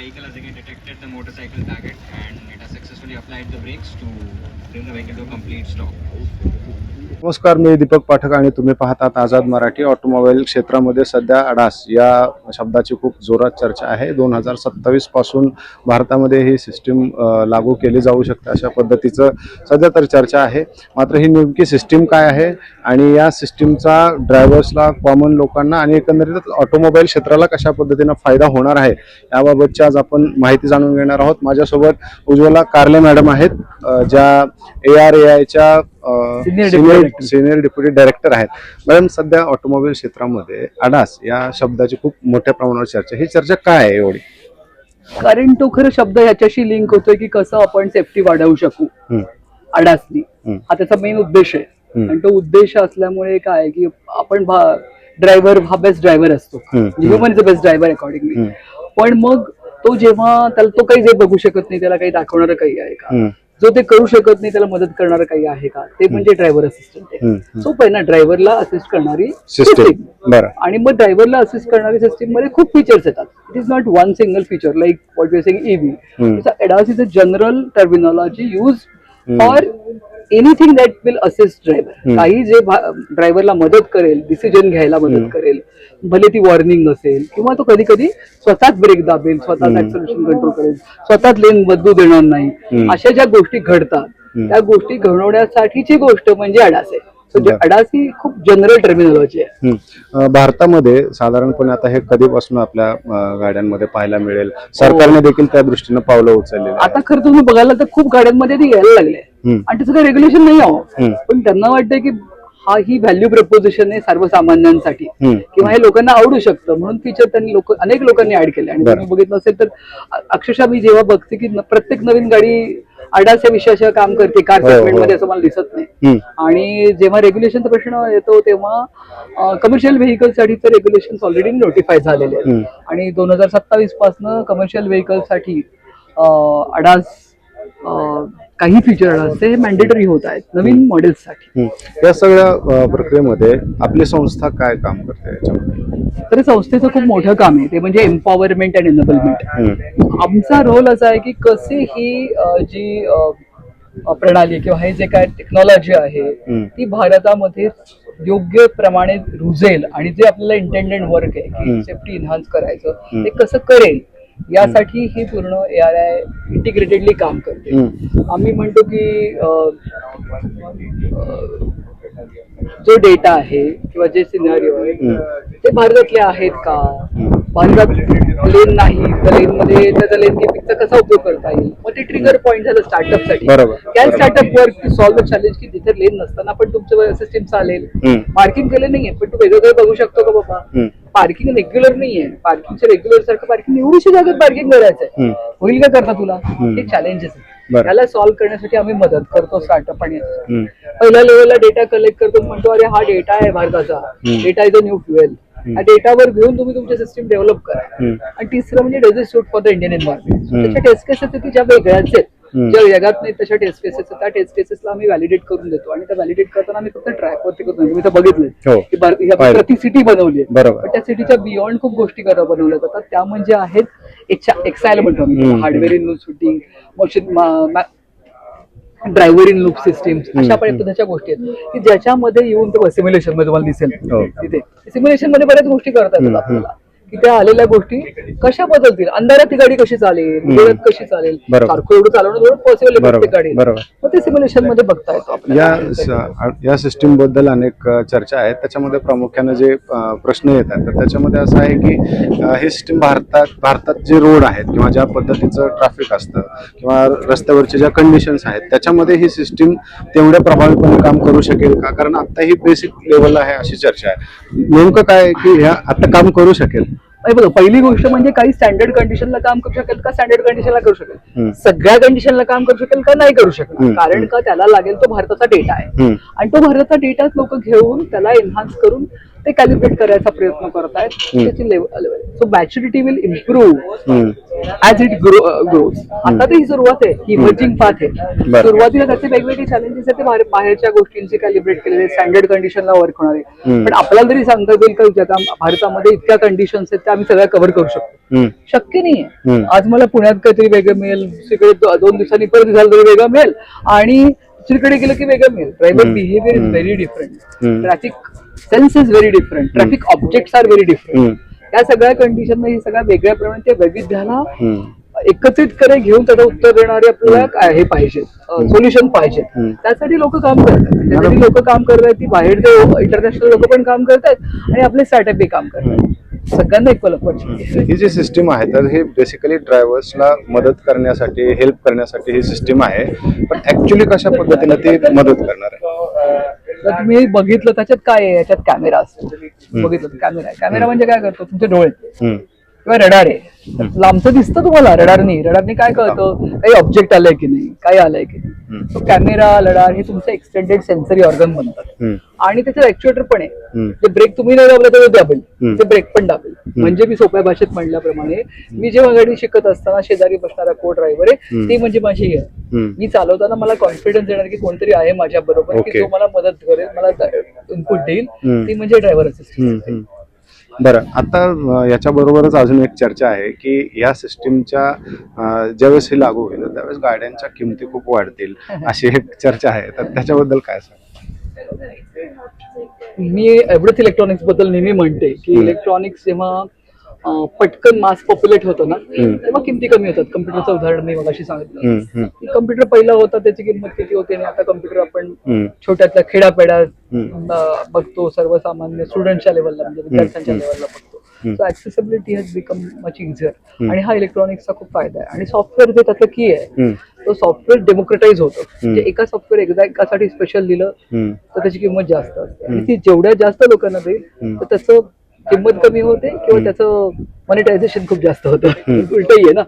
vehicle has again detected the motorcycle target and it has successfully applied the brakes to bring the vehicle to a complete stop. नमस्कार मी दीपक पाठक आणि तुम्ही पाहतात Azad Marathi automobile क्षेत्रामध्ये सध्या ADAS. या शब्दाची खूप जोरात चर्चा आहे. दोन हजार सत्तावीसपासून भारतामध्ये ही सिस्टीम लागू केली जाऊ शकते अशा पद्धतीचं सध्या तर चर्चा आहे. मात्र ही नेमकी सिस्टीम काय आहे आणि या सिस्टीमचा ड्रायव्हर्सला कॉमन लोकांना आणि एकंदरीत ऑटोमोबाईल क्षेत्राला कशा पद्धतीनं फायदा होणार आहे याबाबतची आज आपण माहिती जाणून घेणार आहोत. माझ्यासोबत उज्ज्वला कारले मॅडम आहेत ज्या ए आर ए आयच्या सिनियर डेप्युटी डायरेक्टर आहेत. मॅडम सध्या ऑटोमोबाईल क्षेत्रामध्ये अडास या शब्दाची खूप मोठ्या प्रमाणावर चर्चा ही चर्चा काय आहे एवढी? कारण तो खरं शब्द ह्याच्याशी लिंक होतोय की कसं आपण सेफ्टी वाढवू शकू. अडासनी. हा त्याचा मेन उद्देश आहे. आणि तो उद्देश असल्यामुळे काय की आपण ड्रायव्हर हा बेस्ट ड्रायव्हर असतो. Human is a best driver accordingly. पण मग तो जेव्हा त्याला तो काही जे बघू शकत नाही त्याला काही दाखवणारं काही आहे का? जो ते करू शकत नाही त्याला मदत करणारं काही आहे का ते म्हणजे ड्रायव्हर असिस्टंट आहे हम्म. सोपं आहे ना ड्रायव्हरला असिस्ट करणारी सिस्टीम आणि मग ड्रायव्हरला असिस्ट करणारी सिस्टीममध्ये खूप फीचर्स येतात it is not one single feature like what you sang. EV ADAS is a general terminology use. For anything that will assist driver. काही जे ड्रायव्हरला मदत करेल डिसिजन घ्यायला. मदत करेल भले ती वॉर्निंग असेल किंवा तो कधी कधी स्वतःच ब्रेक दाबेल स्वतःच. ऍक्सलेशन कंट्रोल करेल स्वतःच लेन बदलू देणार नाही. अशा ज्या गोष्टी घडतात. त्या गोष्टी घडवण्यासाठीची गोष्ट म्हणजे अडास आहे. अडास ही खूप जनरल टर्मिनॉलॉजी आहे भारतामध्ये साधारणपणे आता हे कधीपासून आपल्या गाड्यांमध्ये पाहायला मिळेल सरकारने देखील त्या दृष्टीनं पावलं उचललेली आहेत. आता खरं तुम्ही बघायला तर खूप गाड्यांमध्ये ते यायला लागले. आणि त्याचं काही रेग्युलेशन नाही आहो. पण त्यांना वाटतंय की हा ही व्हॅल्यू प्रपोजिशन आहे सर्वसामान्यांसाठी. किंवा हे लोकांना आवडू शकतं म्हणून फीचर त्यांनी लोक अनेक लोकांनी ऍड केले आणि. तुम्ही बघितलं असेल तर अक्षरशः मी जेव्हा बघते की प्रत्येक नवीन गाडी अडास या विषयाच्या काम करते कार हो, हो. सेगमेंटमध्ये असं मला दिसत नाही. आणि जेव्हा रेग्युलेशनचा प्रश्न येतो तेव्हा कमर्शियल व्हेकलसाठी तर रेग्युलेशन ऑलरेडी नोटिफाय झालेले आहेत. आणि दोन हजार सत्तावीस पासनं कमर्शियल व्हेकलसाठी अडास काही फीचर अडास ते मॅन्डेटरी होत आहेत नवीन मॉडेल्ससाठी. या सगळ्या प्रक्रियेमध्ये आपली संस्था काय काम करते याच्यामध्ये तर संस्थेचं खूप मोठं काम आहे ते म्हणजे एम्पॉवरमेंट अँड एनेबलमेंट. आमचा रोल असा आहे की कसे ही जी प्रणाली किंवा हे जे काय टेक्नॉलॉजी आहे. ती भारतामध्ये योग्य प्रमाणे रुजेल आणि जे आपल्याला इंटेंडेड वर्क आहे. की सेफ्टी इन्हान्स करायचं. ते कसं करेल यासाठी ही पूर्ण ए आर आय इंटिग्रेटेडली काम करते. आम्ही म्हणतो की जो डेटा आहे किंवा जे सिनारिओ आहे. ते भारतातले आहेत का भारतात लेन नाही तर लेन मध्ये त्याचा लेन गेपिंगचा कसा उपयोग करता येईल मग ते ट्रिगर पॉईंट झालं स्टार्टअपसाठी बरोबर. Can startup work solve the challenge की जिथे लेन नसताना पण तुमचं सिस्टीम चालेल हम्म. पार्किंग केलं नाहीये पण तू वेगळं काही बघू शकतो का बाबा. पार्किंग रेग्युलर नाहीये पार्किंगच्या रेग्युलर सारखं पार्किंग एवढीशी जागेत पार्किंग करायचंय हम्म. होईल का करता तुला हे चॅलेंजेस बरं. त्याला सॉल्व्ह करण्यासाठी आम्ही मदत करतो स्टार्टअप आणि. पहिल्या लेवलला डेटा कलेक्ट करतो म्हणतो अरे हा डेटा आहे भारताचा. Data is a new fuel त्या डेटावर घेऊन तुम्ही तुमचे सिस्टीम डेव्हलप करा. आणि तिसरं म्हणजे does suit for the Indian environment hmm. त्याच्या टेस्ट केसेस ज्या वेगळ्याच आहेत. ज्या जगात नाही तशा टेस्ट केसेस त्या टेस्ट केसेसला आम्ही व्हॅलिडेट करून देतो आणि त्या व्हॅलिडेट करताना आम्ही फक्त ट्रॅक वरती करतो तुम्ही तर बघितलंय हो. की. प्रति सिटी बनवली आहे. बरोबर. त्या सिटीच्या बियॉन्ड खूप गोष्टी करा बनवल्या जातात त्या म्हणजे आहेत एक्सायल म्हणतो. Hardware in shooting machine driver in loop system अशा पद्धतीच्या गोष्टी आहेत की ज्याच्यामध्ये येऊन ते सिम्युलेशनमध्ये तुम्हाला दिसेल हो. तिथे सिम्युलेशनमध्ये बऱ्याच गोष्टी करता हम्म, येतात आपल्याला की त्या आलेल्या गोष्टी कशा बदलतील? अंधारात ती गाडी कशी चालेल? उजेडात कशी चालेल. सारखं एवढं चालवणं थोडं पॉसिबल आहे प्रत्येक गाडी. मग ते सिम्युलेशनमध्ये बघता येतो या या सिस्टीमबद्दल अनेक चर्चा आहेत. त्याच्यामध्ये प्रामुख्याने जे प्रश्न येतात तर त्याच्यामध्ये असं आहे की हे सिस्टीम भारतात भारतात जे रोड आहेत किंवा ज्या पद्धतीचं ट्रॅफिक असतं किंवा रस्त्यावरच्या ज्या कंडिशन्स आहेत त्याच्यामध्ये ही सिस्टीम तेवढ्या प्रभावीपणे काम करू शकेल का? कारण आता ही बेसिक लेवलला आहे अशी चर्चा आहे. नेमकं काय की ह्या आता काम करू शकेल? बघा पहिली गोष्ट म्हणजे काही स्टँडर्ड कंडिशनला काम करू शकेल का? स्टँडर्ड कंडिशनला करू शकेल. सगळ्या कंडिशनला काम करू शकेल का? नाही करू हम्म. कारण का? त्याला लागेल तो भारताचा डेटा आहे. आणि तो भारताचा डेटा लोक घेऊन त्याला एन्हान्स करून ते कॅलिब्रेट करायचा प्रयत्न करतायत. त्याची level so maturity will improve. As it grow grows आता तर ही सुरुवात आहे ही इमर्जिंग पाथ आहे. सुरुवातीला त्याचे वेगवेगळे चॅलेंजेस आहेत ते बाहेर- बाहेरच्या गोष्टींची कॅलिब्रेट केलेले स्टँडर्ड कंडिशनला वर्क होणार आहे. पण आपल्याला तरी सांगता येईल का जगा भारतामध्ये इतक्या कंडिशन्स आहेत त्या आम्ही सगळ्या कव्हर करू शकतो. शक्य नाहीये हम्म. आज मला पुण्यात काहीतरी वेगळं मिळेल दुसरीकडे दो- दोन दिवसांनी परत झालं तरी वेगळं मिळेल आणि दुसरीकडे गेलं की वेगळं मिळेल driver. Behaviour is. Very different. Traffic sense is very different traffic objects are very different. या सगळ्या कंडिशन हे सगळ्या वेगळ्या प्रमाणे त्या वैविध्याला. एकत्रित करे घेऊन त्याचं उत्तर देणारे आपल्याला काय हे पाहिजे सोल्युशन पाहिजे. त्यासाठी लोक काम करतात. त्यासाठी लोक काम करतात ती बाहेर इंटरनॅशनल लोक पण काम करतात आणि आपले स्टार्टअप काम करतात सगळ्यांना अपॉर्च्युनिटी ही जी सिस्टीम आहे तर ही बेसिकली ड्रायव्हर्सला मदत करण्यासाठी हेल्प करण्यासाठी ही सिस्टीम आहे. पण ऍक्च्युली कशा पद्धतीने ती मदत करणार आहे? जर तुम्ही बघितलं त्याच्यात काय आहे? याच्यात कॅमेरा असतो. बघितलं कॅमेरा कॅमेरा म्हणजे काय करतो? तुमचे डोळे. किंवा रडार आहे लांबचं दिसतं तुम्हाला रडारनी रडारनी काय कळतं काही ऑब्जेक्ट आलंय की नाही काय आलंय की नाही. तो कॅमेरा रडार हे तुमचं एक्सटेंडेड सेन्सरी ऑर्गन बनतात. आणि त्याचं ऍक्च्युएटर पण आहे. जे ब्रेक तुम्ही नाही दाबला तर दाबेल. ते ब्रेक पण दाबेल म्हणजे मी सोप्या भाषेत म्हणल्याप्रमाणे मी जेव्हा गाडी शिकत असताना शेजारी बसणारा को ड्रायव्हर आहे. ती म्हणजे माझी. मी चालवताना मला कॉन्फिडन्स देणार की कोणतरी आहे माझ्या बरोबर की. जो मला मदत करेल मला इनपुट देईल. ती म्हणजे ड्रायव्हर असिस्टंट. बरं. आता याच्याबरोबरच अजून एक चर्चा आहे की या सिस्टीमच्या ज्यावेळेस हे लागू होईल त्यावेळेस गाड्यांच्या किमती खूप वाढतील अशी एक चर्चा आहे. तर त्याच्याबद्दल काय सांग मी एवढंच इलेक्ट्रॉनिक्सबद्दल नेहमी म्हणते की. इलेक्ट्रॉनिक्स जेव्हा पटकन मास पॉप्युलेट होतं ना. तेव्हा किमती कमी होतात. कम्प्युटरचं उदाहरण मी मगाशी सांगितलं. कम्प्युटर पहिला होता त्याची किंमत किती होती आणि आता कम्प्युटर आपण छोट्यातल्या खेड्यापेड्यात बघतो सर्वसामान्य स्टुडंटच्या लेवलला म्हणजे विद्यार्थ्यांच्या. लेवलला बघतो. So accessibility has become much easier. आणि हा इलेक्ट्रॉनिक्सचा खूप फायदा आहे. आणि सॉफ्टवेअर जे त्याचं की आहे तो सॉफ्टवेअर डेमोक्रेटाईज होतं. म्हणजे एका सॉफ्टवेअर एकदा एकासाठी स्पेशल हम्म, तर त्याची किंमत जास्त असते. आणि. ती जेवढ्या जास्त लोकांना देईल. तर त्याचं किंमत कमी होते किंवा त्याचं मॉनिटायझेशन खूप जास्त होतं. उलटही आहे ना.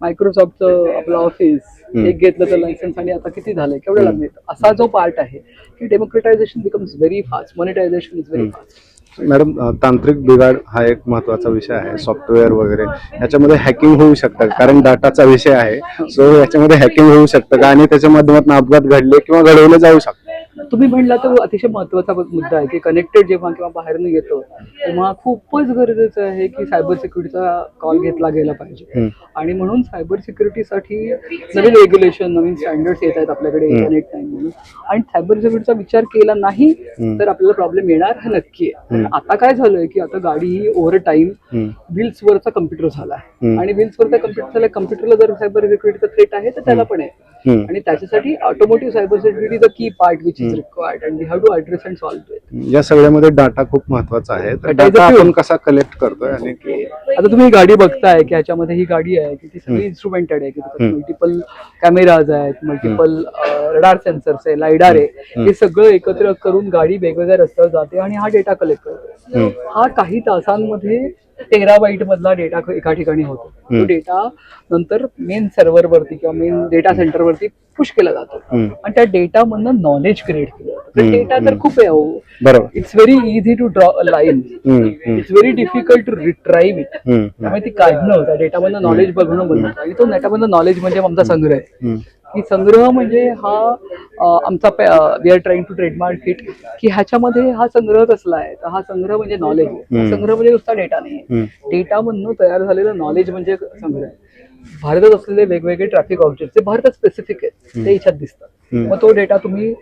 मायक्रोसॉफ्टचं आपलं ऑफिस. एक घेतलं तर लायसन्स आणि आता किती झालंय? हम्म. मिळतं असा जो पार्ट आहे की democratisation becomes very fast monetisation is very. Fast madam तांत्रिक बिघाड हा एक महत्त्वाचा विषय आहे. सॉफ्टवेअर वगैरे. याच्यामध्ये हॅकिंग होऊ शकतं कारण डाटाचा विषय आहे. सो याच्यामध्ये हॅकिंग होऊ शकतं का? आणि त्याच्या माध्यमातून अपघात घडले किंवा घडवले जाऊ शकतात. तुम्ही म्हणला तो अतिशय महत्त्वाचा मुद्दा आहे की कनेक्टेड जेव्हा किंवा बाहेरनं येतो तेव्हा खूपच गरजेचं आहे की सायबर सिक्युरिटीचा कॉल घेतला गेला पाहिजे. आणि म्हणून सायबर सिक्युरिटीसाठी नवीन रेग्युलेशन नवीन स्टँडर्ड्स येत आहेत आपल्याकडे. इंटरनेट नाही म्हणून आणि सायबर सिक्युरिटीचा विचार केला नाही. तर आपल्याला प्रॉब्लेम येणार हा नक्की आहे आता काय झालंय की आता गाडी ही ओव्हर टाईम. व्हील्स वरचा कम्प्युटर झाला. आणि व्हील्स वरचा कम्प्युटर झाला कम्प्युटरला जर सायबर सिक्युरिटीचा थ्रेट आहे तर त्याला पण आहे. आणि त्याच्यासाठी automotive cyber security the key part which is required and we have to address and solve it या सगळ्यामध्ये डाटा खूप महत्त्वाचा आहे. तर डाटा. आपण कसा कलेक्ट करतोय आणि आता तुम्ही गाडी बघताय की ह्याच्यामध्ये ही गाडी आहे की ती सगळी इन्स्ट्रुमेंटेड आहे की. मल्टिपल कॅमेराज आहेत मल्टिपल रडार सेन्सर्स आहे लायडार आहे. हे सगळं एकत्र करून गाडी वेगवेगळ्या रस्त्यावर जाते आणि हा डेटा कलेक्ट करतो. हा काही तासांमध्ये तेरा बाईट मधला डेटा एका ठिकाणी होतो. तो डेटा नंतर मेन सर्व्हर वरती किंवा मेन डेटा सेंटर वरती पुश केला जातो. आणि त्या डेटा मधनं नॉलेज क्रिएट केलं जातं. डेटा तर खूप आहे it's very easy to draw a line it's very difficult to retrieve it त्यामुळे ती काढणं त्या डेटामधनं नॉलेज बघणं बनतं आणि तो नेटामधनं नॉलेज म्हणजे आमचा संग्रह आहे. की संग्रह म्हणजे हा आमचा we are trying to trademark it की ह्याच्यामध्ये हा संग्रह कसला आहे तर हा संग्रह म्हणजे नॉलेज. संग्रह म्हणजे नुसता डेटा नाही हम्म. डेटामधनं तयार झालेलं नॉलेज म्हणजे संग्रह भारतात असलेले वेगवेगळे ट्रॅफिक ऑब्जेक्ट ते भारतात स्पेसिफिक आहेत ते याच्यात दिसतात. मग तो डेटा तुम्ही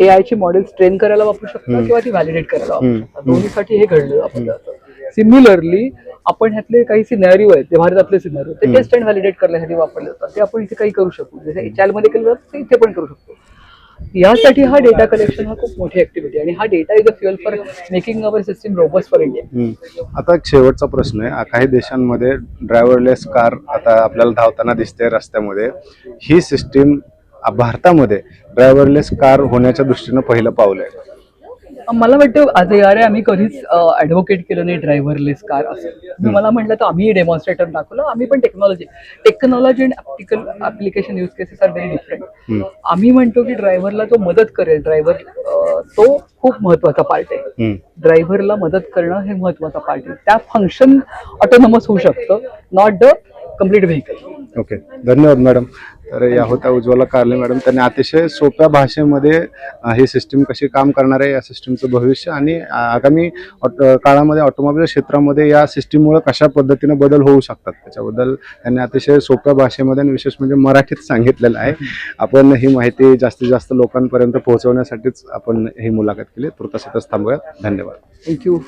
ए आय ची मॉडेल्स ट्रेन करायला वापरू शकता. किंवा ती व्हॅलिडेट करायला वापरू. शकता दोन्हीसाठी हे घडलं जातं सिमिलरली आपण ह्यातले काही सिनॅरिओ आहेत ते भारतातले सिनॅरिओ ते. टेस्ट अँड व्हॅलिडेट करण्यासाठी वापरले जातात. ते आपण इथे काही करू शकतो जसे एच मध्ये केलं जातं ते इथे पण करू शकतो. यासाठी हा डेटा कलेक्शन हा खूप मोठी ऍक्टिव्हिटी आणि हा data is a fuel for making our system robust for India. आता एक शेवटचा प्रश्न आहे. काही देशांमध्ये ड्रायव्हरलेस कार आता आपल्याला धावताना दिसते रस्त्यामध्ये. ही सिस्टीम भारतामध्ये ड्रायव्हरलेस कार होण्याच्या दृष्टीनं पहिलं पाऊल आहे. मला वाटतं आज यारे आम्ही कधीच ऍडव्होकेट केलं नाही ड्रायव्हरलेस कार असं. तुम्ही मला म्हटलं तर आम्ही डेमॉन्स्ट्रेटर दाखवलं आम्ही पण technology technology and application use cases are very different. आम्ही म्हणतो की ड्रायव्हरला तो मदत करेल ड्रायव्हर तो खूप महत्त्वाचा पार्ट आहे. ड्रायव्हरला मदत करणं हे महत्त्वाचा पार्ट आहे. त्या फंक्शन ऑटोनॉमस होऊ शकतं not the complete vehicle okay. धन्यवाद मॅडम. तर या होत्या उज्ज्वला कारले मॅडम. त्यांनी अतिशय सोप्या भाषेमध्ये ही सिस्टीम कशी काम करणार आहे या सिस्टीमचं भविष्य आणि आगामी ऑट- काळामध्ये ऑटोमोबाईल क्षेत्रामध्ये या सिस्टीममुळे कशा पद्धतीने बदल होऊ शकतात? त्याच्याबद्दल त्यांनी अतिशय सोप्या भाषेमध्ये आणि विशेष म्हणजे मराठीत सांगितलेलं आहे. आपण ही माहिती जास्तीत जास्त लोकांपर्यंत पोहोचवण्यासाठीच आपण ही मुलाखत केली. तुर्तास थांबूया धन्यवाद. थँक्यू